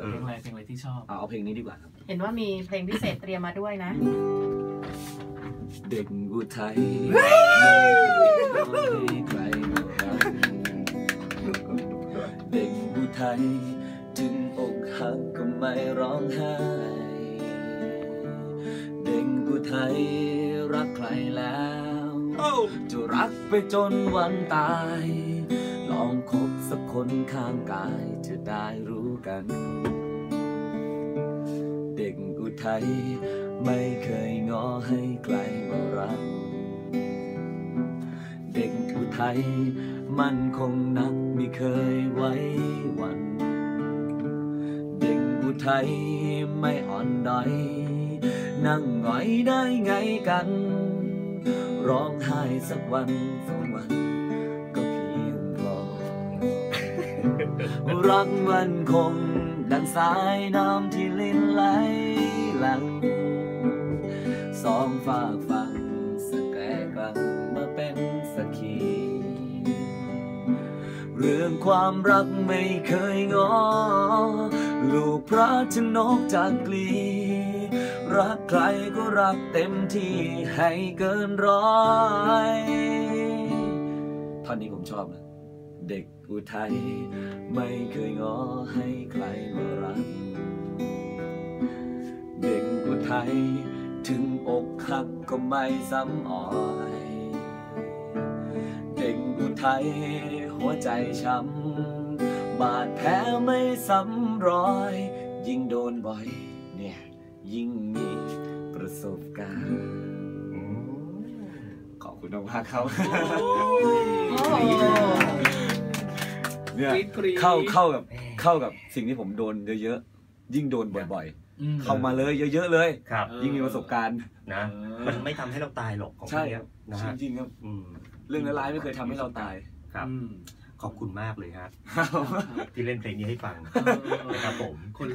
เหรอเพลงอะไรเพลงอะไรที่ชอบเอาเอาเพลงนี้ดีกว่าครับเห็นว่ามีเพลงพิเศษเตรียมมาด้วยนะ เด็กอุทัยไม่ให้ใครมารักเด็กอุทัยถึงอกหักก็ไม่ร้องไห้เด็กอุทัยรักใครแล้วจะรักไปจนวันตาย ลองคบสักคนข้างกายจะได้รู้กันเทย ไม่เคยงอให้ใครมารัก เด็กอุทัยมันคงนักไม่เคยไว้วัน เด็กอุทัยไม่อ่อนดอย นั่งหงอยได้ไงกัน ร้องไห้สักวันสองวันก็เพียงพอรักมันคงดังสายน้ำที่ลินไหล หลัง สองฝากฟังสแกกลังมาเป็นสักขี เรื่องความรักไม่เคยงอ ลูกพระชนกจากกลีรักใครก็รักเต็มที่ให้เกินร้อยท่อนนี้ผมชอบนะ เด็กอุทัยไม่เคยงอให้ใคร ถึงอกหักก็ไม่ซ้ำอ่อย เด็กอุทัยหัวใจช้ำบาดแผลไม่ซ้ำรอย ยิ่งโดนบ่อยเนี่ยยิ่งมีประสบการณ์ขอบคุณมากๆครับโอ้โหเนี่ยกรี๊ดกรี๊ดเข้าเข้ากับเข้ากับสิ่งที่ผมโดนเยอะๆยิ่งโดนบ่อยอืมๆ เข้ามาเลยเยอะๆเลยครับเออยิ่งมีประสบการณ์นะมันไม่ทำให้เราตายหรอกของพใช่วกเนี้ยนะฮะจริงๆครับอืมเรื่องร้ายๆไม่เคยทำให้เราตายครับอืมขอบคุณมากเลยฮะที่เล่นเพลงนี้ให้ฟังเออนะครับผมคน